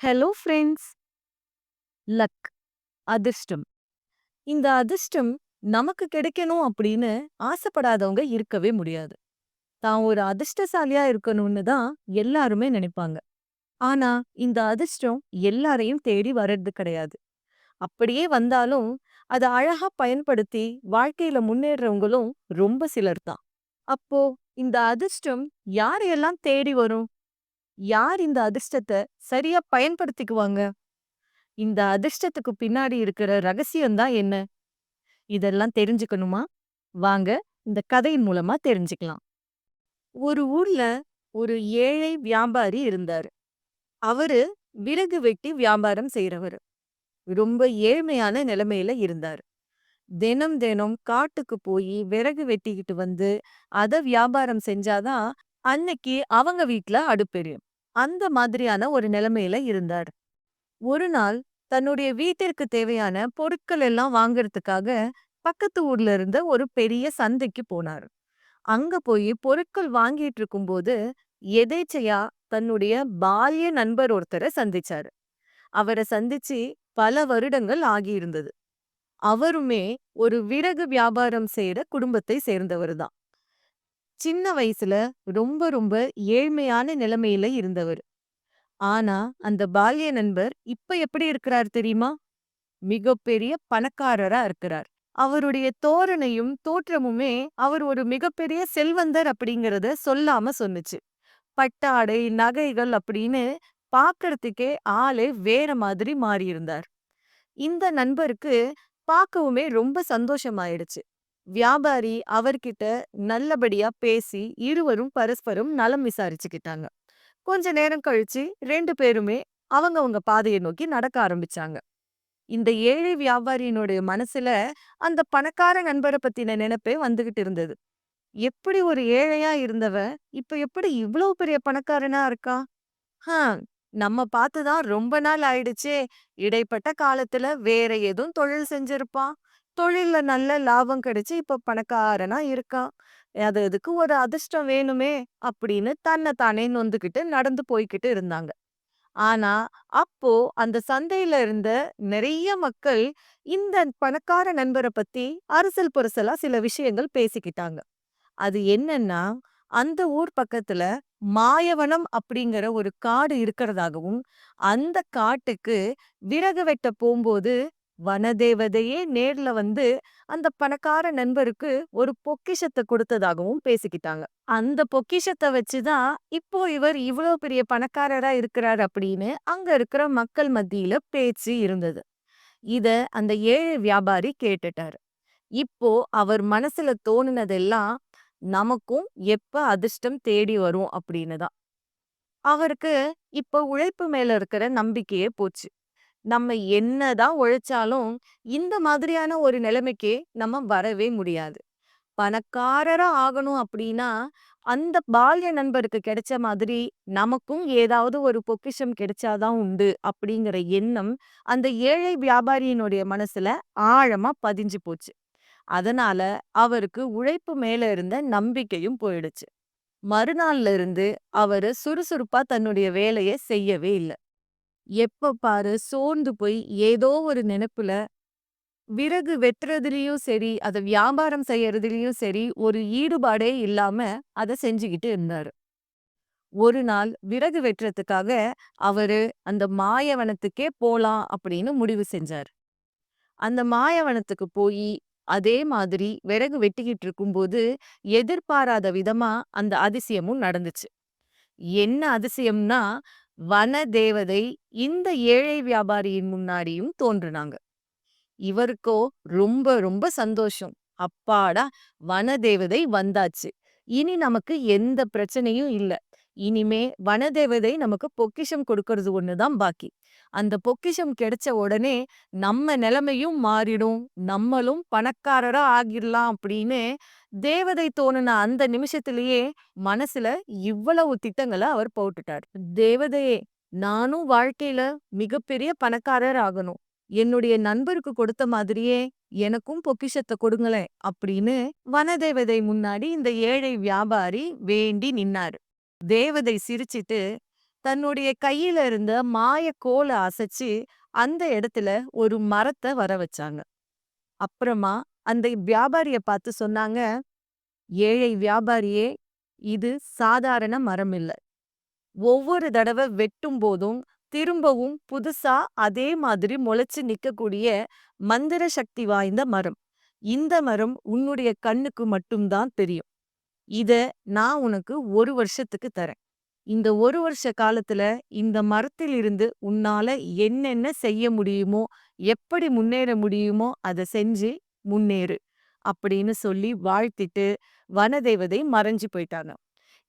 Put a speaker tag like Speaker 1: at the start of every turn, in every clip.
Speaker 1: Hello friends luck அதிர்ஷ்டம். இந்த அதிர்ஷ்டம் நமக்கு கிடைக்கணும் அப்படின்னு ஆசைப்படாதவங்க இருக்கவே முடியாது. தான் ஒரு அதிர்ஷ்டசாலியா இருக்கணும்னு தான் எல்லாருமே நினைப்பாங்க. ஆனா இந்த அதிர்ஷ்டம் எல்லாரையும் தேடி வர்றது கிடையாது. அப்படியே வந்தாலும் அதை அழகா பயன்படுத்தி வாழ்க்கையில முன்னேறவங்களும் ரொம்ப சிலர் தான். அப்போ இந்த அதிர்ஷ்டம் யாரையெல்லாம் தேடி வரும்? யார் இந்த அதிர்ஷ்டத்தை சரியா பயன்படுத்திக்குவாங்க? இந்த அதிர்ஷ்டத்துக்கு பின்னாடி இருக்கிற ரகசியம் தான் என்ன? இதெல்லாம் தெரிஞ்சுக்கணுமா? வாங்க இந்த கதையின் மூலமா தெரிஞ்சுக்கலாம். ஒரு ஊர்ல ஒரு ஏழை வியாபாரி இருந்தாரு. அவரு விறகு வெட்டி வியாபாரம் செய்யறவரு ரொம்ப ஏழ்மையான நிலைமையில இருந்தாரு. தினம் தினம் காட்டுக்கு போய் விறகு வெட்டிக்கிட்டு வந்து அத வியாபாரம் செஞ்சாதான் அன்னைக்கு அவங்க வீட்டுல அடுப்பெரியும். அந்த மாதிரியான ஒரு நிலைமையில இருந்தார். ஒரு நாள் தன்னுடைய வீட்டிற்கு தேவையான பொருட்கள் எல்லாம் வாங்கறதுக்காக பக்கத்து ஊர்ல இருந்த ஒரு பெரிய சந்தைக்கு போனார். அங்க போய் பொருட்கள் வாங்கிட்டு இருக்கும்போது எதேச்சையா தன்னுடைய பால்ய நண்பர் ஒருத்தரை சந்திச்சாரு. அவரை சந்திச்சு பல வருடங்கள் ஆகியிருந்தது. அவருமே ஒரு விறகு வியாபாரம் செய்யற குடும்பத்தை சேர்ந்தவர் தான். சின்ன வயசுல ரொம்ப ரொம்ப ஏழ்மையான நிலைமையில இருந்தவர். ஆனா அந்த பால்ய நண்பர் இப்ப எப்படி இருக்கிறார் தெரியுமா? மிகப்பெரிய பணக்காரரா இருக்கிறார். அவருடைய தோரணையும் தோற்றமுமே அவர் ஒரு மிகப்பெரிய செல்வந்தர் அப்படிங்கறத சொல்லாம சொன்னுச்சு. பட்டாடை நகைகள் அப்படின்னு பார்க்கறதுக்கே ஆளே வேற மாதிரி மாறியிருந்தார் இந்த நண்பருக்கு பார்க்கவுமே ரொம்ப சந்தோஷமாயிடுச்சு. வியாபாரி அவர்கிட்ட நல்லபடியா பேசி இருவரும் பரஸ்பரம் நலம் விசாரிச்சுக்கிட்டாங்க. கொஞ்ச நேரம் கழிச்சு ரெண்டு பேருமே அவங்கவங்க பாதையை நோக்கி நடக்க ஆரம்பிச்சாங்க. இந்த ஏழை வியாபாரியினுடைய மனசுல அந்த பணக்கார நண்பரை பத்தின நினைப்பே வந்துகிட்டு இருந்தது. எப்படி ஒரு ஏழையா இருந்தவ இப்ப எப்படி இவ்வளவு பெரிய பணக்காரனா இருக்கா ஹம் நம்ம பார்த்து தான் ரொம்ப நாள் ஆயிடுச்சே இடைப்பட்ட காலத்துல வேற எதுவும் தொழில் செஞ்சிருப்பான். தொழில்ல நல்ல லாபம் கிடைச்சு இப்ப பணக்காரனா இருக்கான். அது அதுக்கு ஒரு அதிர்ஷ்டம் வேணுமே அப்படின்னு தன்னை தானே நொந்துகிட்டு நடந்து போய்கிட்டு இருந்தாங்க. ஆனா அப்போ அந்த சந்தையில இருந்த நிறைய மக்கள் இந்த பணக்கார நண்பரை பத்தி அரசல் புரசலா சில விஷயங்கள் பேசிக்கிட்டாங்க. அது என்னன்னா அந்த ஊர் பக்கத்துல மாயவனம் அப்படிங்கிற ஒரு காடு இருக்கிறதாகவும் அந்த காட்டுக்கு விறகு வெட்ட போகும்போது வனதேவதையே நேர்ல வந்து அந்த பணக்கார நண்பருக்கு ஒரு பொக்கிஷத்தை கொடுத்ததாகவும் பேசிக்கிட்டாங்க. அந்த பொக்கிஷத்தை வச்சுதான் இப்போ இவர் இவ்வளவு பெரிய பணக்காரரா இருக்கிறார் அப்படின்னு அங்க இருக்கிற மக்கள் மத்தியில பேச்சு இருந்தது. இத அந்த ஏழை வியாபாரி கேட்டுட்டாரு. இப்போ அவர் மனசுல தோணுனதெல்லாம் நமக்கும் எப்ப அதிர்ஷ்டம் தேடி வரும் அப்படின்னு தான். அவருக்கு இப்ப உழைப்பு மேல இருக்கிற நம்பிக்கையே போச்சு. நம்ம என்னதான் உழைச்சாலும் இந்த மாதிரியான ஒரு நிலைமைக்கு நம்ம வரவே முடியாது. பணக்காரரா ஆகணும் அப்படின்னா அந்த பால்ய நண்பருக்கு கிடைச்ச மாதிரி நமக்கும் ஏதாவது ஒரு பொக்கிஷம் கிடைச்சாதான் உண்டு அப்படிங்கிற எண்ணம் அந்த ஏழை வியாபாரியினுடைய மனசுல ஆழமா பதிஞ்சு போச்சு. அதனால அவருக்கு உழைப்பு மேல இருந்த நம்பிக்கையும் போயிடுச்சு. மறுநாள்ல இருந்து அவரு சுறுசுறுப்பா தன்னுடைய வேலையை செய்யவே இல்லை. எப்ப பாரு சோர்ந்து போய் ஏதோ ஒரு நினைப்புல விறகு வெட்டுறதுலயும் சரி அத வியாபாரம் செய்யறதுலயும் சரி ஒரு ஈடுபாடே இல்லாம அத செஞ்சுக்கிட்டு இருந்தாரு. ஒரு நாள் விறகு வெட்டுறதுக்காக அவரு அந்த மாயவனத்துக்கே போலாம் அப்படின்னு முடிவு செஞ்சார். அந்த மாயவனத்துக்கு போய் அதே மாதிரி விறகு வெட்டிக்கிட்டு இருக்கும்போது எதிர்பாராத விதமா அந்த அதிசயமும் நடந்துச்சு. என்ன அதிசயம்னா வன தேவதை இந்த ஏழை வியாபாரியின் முன்னாடியும் தோன்றுனாங்க. இவருக்கோ ரொம்ப ரொம்ப சந்தோஷம். அப்பாடா வன தேவதை வந்தாச்சு. இனி நமக்கு எந்த பிரச்சனையும் இல்ல. இனிமே வனதேவதை நமக்கு பொக்கிஷம் கொடுக்கறது ஒண்ணுதான் பாக்கி. அந்த பொக்கிஷம் கிடைச்ச உடனே நம்ம நிலைமையும் மாறிடும். நம்மளும் பணக்காரரா ஆகிடலாம் அப்படின்னு தேவதை தோணுன அந்த நிமிஷத்திலேயே மனசுல இவ்வளவு திட்டங்களை அவர் போட்டுட்டார். தேவதையே நானும் வாழ்க்கையில மிகப்பெரிய பணக்காரர் ஆகணும். என்னுடைய நண்பருக்கு கொடுத்த மாதிரியே எனக்கும் பொக்கிஷத்தை கொடுங்களேன் அப்படின்னு வனதேவதை முன்னாடி இந்த ஏழை வியாபாரி வேண்டி நின்னாரு. தேவதை சிரிச்சிட்டு தன்னுடைய கையில இருந்த மாய கோலை அசைச்சு அந்த இடத்துல ஒரு மரத்தை வர வச்சாங்க. அப்புறமா அந்த வியாபாரிய பார்த்து சொன்னாங்க ஏழை வியாபாரியே இது சாதாரண மரம் இல்ல. ஒவ்வொரு தடவை வெட்டும் போதும் திரும்பவும் புதுசா அதே மாதிரி முளைச்சு நிக்கக்கூடிய மந்திர சக்தி வாய்ந்த மரம். இந்த மரம் உன்னுடைய கண்ணுக்கு மட்டும்தான் தெரியும். இத நான் உனக்கு ஒரு வருஷத்துக்கு தரேன். இந்த ஒரு வருஷ காலத்துல இந்த மரத்தில் இருந்து உன்னால என்னென்ன செய்ய முடியுமோ எப்படி முன்னேற முடியுமோ அதை செஞ்சு முன்னேறு அப்படின்னு சொல்லி வாழ்த்திட்டு வனதேவதை மறைஞ்சு போயிட்டாங்க.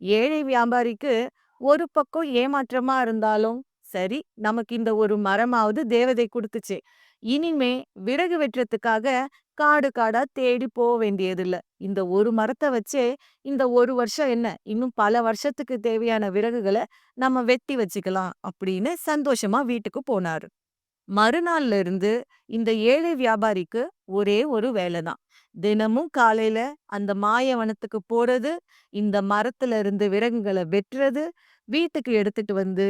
Speaker 1: ஏழை வியாபாரிக்கு ஒரு பக்கம் ஏமாற்றமா இருந்தாலும் சரி நமக்கு இந்த ஒரு மரமாவது தேவதை கொடுத்துச்சு. இனிமே விறகு வெட்டுறதுக்காக காடு காடா தேடி போக வேண்டியதில்லை. இந்த ஒரு மரத்தை வச்சே இந்த ஒரு வருஷம் என்ன? இன்னும் பல வருஷத்துக்கு தேவையான விறகுகளை நம்ம வெட்டி வச்சுக்கலாம் அப்படின்னு சந்தோஷமா வீட்டுக்கு போனாரு. மறுநாள்ல இருந்து இந்த ஏழை வியாபாரிக்கு ஒரே ஒரு வேலை தான். தினமும் காலையில அந்த மாயவனத்துக்கு போறது இந்த மரத்துல இருந்து விறகுகளை வெட்டுறது வீட்டுக்கு எடுத்துட்டு வந்து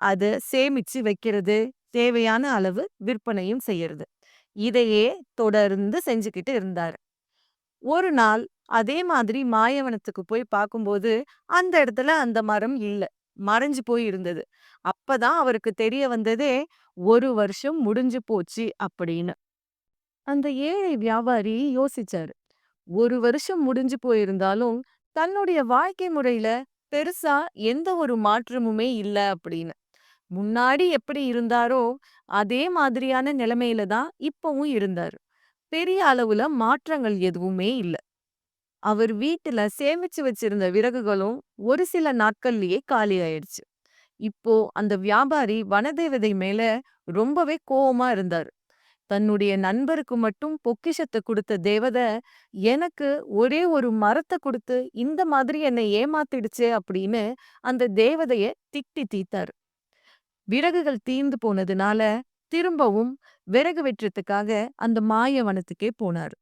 Speaker 1: அதை சேமிச்சு வைக்கிறது தேவையான அளவு விற்பனையும் செய்யறது. இதையே தொடர்ந்து செஞ்சுக்கிட்டு இருந்தாரு. ஒரு நாள் அதே மாதிரி மாயவனத்துக்கு போய் பார்க்கும்போது அந்த இடத்துல அந்த மரம் இல்ல. மறைஞ்சு போய் இருந்தது. அப்பதான் அவருக்கு தெரிய வந்ததே ஒரு வருஷம் முடிஞ்சு போச்சு அப்படின்னு. அந்த ஏழை வியாபாரி யோசிச்சாரு. ஒரு வருஷம் முடிஞ்சு போயிருந்தாலும் தன்னுடைய வாழ்க்கை முறையில பெருசா எந்த ஒரு மாற்றமுமே இல்ல அப்படின்னு. முன்னாடி எப்படி இருந்தாரோ அதே மாதிரியான நிலைமையில தான் இப்பவும் இருந்தாரு. பெரிய அளவுல மாற்றங்கள் எதுவுமே இல்ல. அவர் வீட்டுல சேமிச்சு வச்சிருந்த விறகுகளும் ஒரு சில நாட்கள்லயே காலி ஆயிடுச்சு. இப்போ அந்த வியாபாரி வனதேவதை மேல ரொம்பவே கோவமா இருந்தாரு. தன்னுடைய நண்பருக்கு மட்டும் பொக்கிஷத்தை கொடுத்த தேவதை எனக்கு ஒரே ஒரு மரத்தை கொடுத்து இந்த மாதிரி என்னை ஏமாத்திடுச்சு அப்படின்னு அந்த தேவதைய திட்டி தீத்தார். விறகுகள் தீர்ந்து போனதுனால திரும்பவும் விறகு வெட்டுறதுக்காக அந்த மாய வனத்துக்கே போனார்.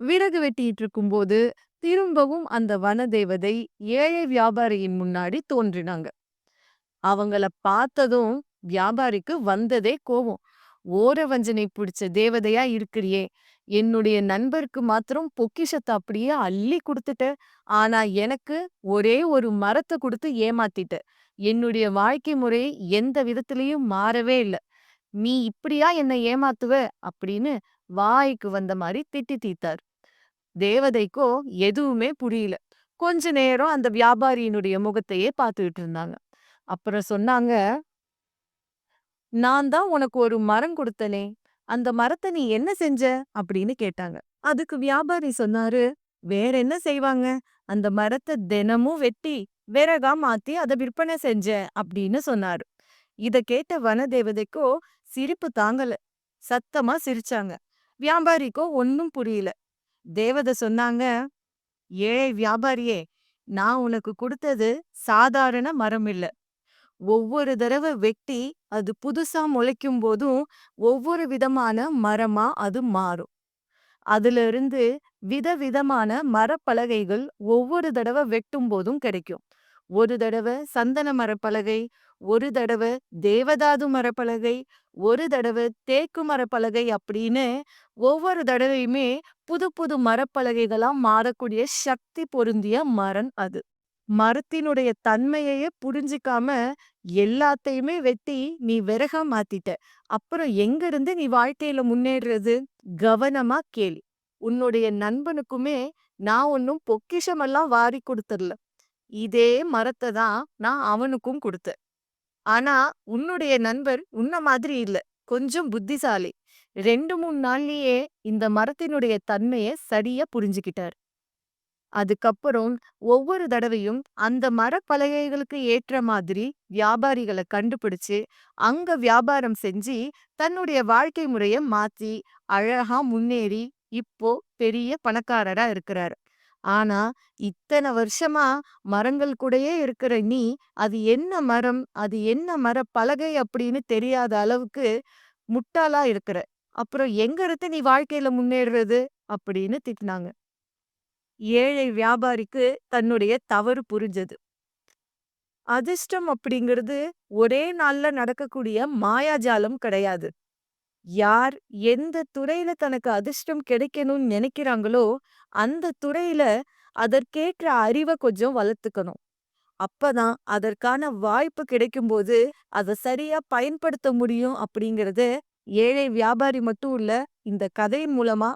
Speaker 1: விறகு வெட்டிட்டு இருக்கும்போது திரும்பவும் அந்த வனதேவதை ஏழை வியாபாரியின் முன்னாடி தோன்றினாங்க. அவங்கள பார்த்ததும் வியாபாரிக்கு வந்ததே கோவம் ஓர வஞ்சனை பிடிச்ச தேவதையா இருக்கிறியே என்னுடைய நண்பருக்கு மாத்திரம் பொக்கிஷத்தை அப்படியே அள்ளி கொடுத்துட்ட. ஆனா எனக்கு ஒரே ஒரு மரத்தை கொடுத்து ஏமாத்திட்ட. என்னுடைய வாழ்க்கை முறை எந்த விதத்திலையும் மாறவே இல்ல. நீ இப்படியா என்னை ஏமாத்துவ? அப்படின்னு வாய்க்கு வந்த மாதிரி திட்டி தீத்தார். தேவதைக்கோ எதுவுமே புரியல. கொஞ்ச நேரம் அந்த வியாபாரியினுடைய முகத்தையே பார்த்துக்கிட்டு இருந்தாங்க. அப்புறம் சொன்னாங்க நான் தான் உனக்கு ஒரு மரம் கொடுத்தனே. அந்த மரத்தை நீ என்ன செஞ்ச? அப்படின்னு கேட்டாங்க. அதுக்கு வியாபாரி சொன்னாரு வேற என்ன செய்வாங்க? அந்த மரத்தை தினமும் வெட்டி விறகா மாத்தி அதை விற்பனை செஞ்ச? அப்படின்னு சொன்னாரு. இத கேட்ட வனதேவதைக்கோ சிரிப்பு தாங்கல. சத்தமா சிரிச்சாங்க. வியாபாரிக்கோ ஒன்னும் புரியல. தேவதை சொன்னாங்க ஏழை வியாபாரியே நான் உனக்கு கொடுத்தது சாதாரண மரம் இல்ல. ஒவ்வொரு தடவை வெட்டி அது புதுசா முளைக்கும் போதும் ஒவ்வொரு விதமான மரமா அது மாறும். அதுல இருந்து விதவிதமான மரப்பலகைகள் ஒவ்வொரு தடவை வெட்டும் போதும் கிடைக்கும். ஒரு தடவை சந்தன மரப்பலகை ஒரு தடவை தேவதாது மரப்பலகை ஒரு தடவை தேக்கு மரப்பலகை அப்படின்னு ஒவ்வொரு தடவையுமே புது புது மரப்பலகைகளாக மாறக்கூடிய சக்தி பொருந்திய மரம் அது. மரத்தினுடைய தன்மையையே புரிஞ்சிக்காம எல்லாத்தையுமே வெட்டி நீ விறகா மாத்திட்ட. அப்புறம் எங்க இருந்து நீ வாழ்க்கையில முன்னேறுறது கவனமா கேளு. உன்னுடைய நண்பனுக்குமே நான் ஒன்னும் பொக்கிஷமெல்லாம் வாரி கொடுத்துடல இதே மரத்தை தான் நான் அவனுக்கும் கொடுத்தேன். ஆனா உன்னுடைய நண்பர் உன்ன மாதிரி இல்ல. கொஞ்சம் புத்திசாலி. ரெண்டு மூணு நாள்லயே இந்த மரத்தினுடைய தன்மைய சரியா புரிஞ்சுக்கிட்டார். அதுக்கப்புறம் ஒவ்வொரு தடவையும் அந்த மரப்பலகைகளுக்கு ஏற்ற மாதிரி வியாபாரிகளை கண்டுபிடிச்சு அங்க வியாபாரம் செஞ்சு தன்னுடைய வாழ்க்கை முறைய மாத்தி அழகா முன்னேறி இப்போ பெரிய பணக்காரரா இருக்கிறாரு. ஆனா இத்தனை வருஷமா மரங்கள் கூடயே இருக்கிற நீ அது என்ன மரம் அது என்ன மர பலகை அப்படின்னு தெரியாத அளவுக்கு முட்டாளா இருக்கிற. அப்புறம் எங்க இருந்து நீ வாழ்க்கையில முன்னேறுறது? அப்படின்னு திட்டினாங்க. ஏழை வியாபாரிக்கு தன்னுடைய தவறு புரிஞ்சது. அதிர்ஷ்டம் அப்படிங்கிறது ஒரே நாள்ல நடக்கக்கூடிய மாயாஜாலம் கிடையாது. யார் எந்த துறையில தனக்கு அதிர்ஷ்டம் கிடைக்கணும்னு நினைக்கிறாங்களோ அந்த துறையில அதற்கேற்ற அறிவை கொஞ்சம் வளர்த்துக்கணும். அப்பதான் அதற்கான வாய்ப்பு கிடைக்கும்போது அதை சரியா பயன்படுத்த முடியும் அப்படிங்கறத ஏழை வியாபாரி மட்டும் இல்ல இந்த கதையின் மூலமா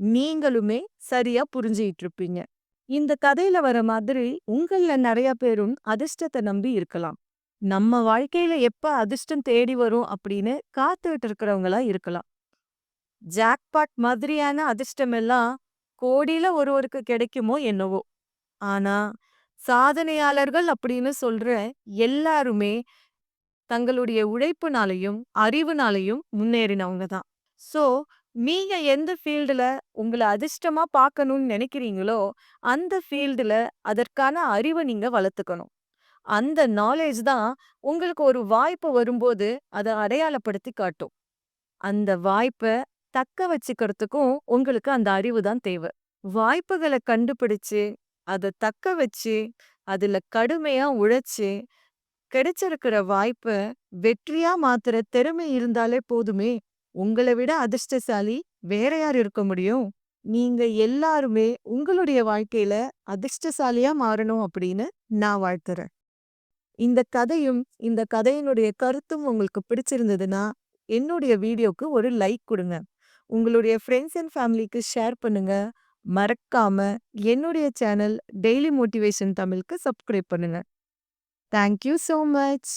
Speaker 1: நீங்களுமே சரியா புரிஞ்சுக்கிட்டு இருப்பீங்க. இந்த கதையில வர மாதிரி உங்கள நிறைய பேரும் அதிர்ஷ்டத்தை நம்பி இருக்கலாம். நம்ம வாழ்க்கையில எப்ப அதிர்ஷ்டம் தேடி வரும் அப்படின்னு காத்துக்கிட்டு இருக்கிறவங்களா இருக்கலாம். ஜாக்பாட் மாதிரியான அதிர்ஷ்டம் எல்லாம் கோடியில ஒருவருக்கு கிடைக்குமோ என்னவோ. ஆனா சாதனையாளர்கள் அப்படின்னு சொல்ற எல்லாருமே தங்களுடைய உழைப்புனாலையும் அறிவுனாலையும் முன்னேறினவங்க தான். சோ நீங்க எந்த ஃபீல்டுல உங்களை அதிர்ஷ்டமா பார்க்கணும்னு நினைக்கிறீங்களோ அந்த ஃபீல்டுல அதற்கான அறிவை நீங்க வளர்த்துக்கணும். அந்த நாலேஜ் தான் உங்களுக்கு ஒரு வாய்ப்பு வரும்போது அதை அடையாளப்படுத்தி காட்டும். அந்த வாய்ப்பை தக்க வச்சுக்கிறதுக்கும் உங்களுக்கு அந்த அறிவு தான் தேவை. வாய்ப்புகளை கண்டுபிடிச்சு அதை தக்க வச்சு அதுல கடுமையா உழைச்சு கிடைச்சிருக்கிற வாய்ப்பை வெற்றியா மாத்துற திறமை இருந்தாலே போதுமே. உங்களை விட அதிர்ஷ்டசாலி வேற யார் இருக்க முடியும்? நீங்க எல்லாருமே உங்களுடைய வாழ்க்கையில அதிர்ஷ்டசாலியா மாறணும் அப்படின்னு நான் வாழ்த்துறேன். இந்த கதையும் இந்த கதையினுடைய கருத்தும் உங்களுக்கு பிடிச்சிருந்ததுன்னா என்னுடைய வீடியோக்கு ஒரு லைக் கொடுங்க. உங்களுடைய ஃப்ரெண்ட்ஸ் அண்ட் ஃபேமிலிக்கு ஷேர் பண்ணுங்க. மறக்காம என்னுடைய சேனல் டெய்லி மோட்டிவேஷன் தமிழுக்கு சப்ஸ்கிரைப் பண்ணுங்க. Thank you so much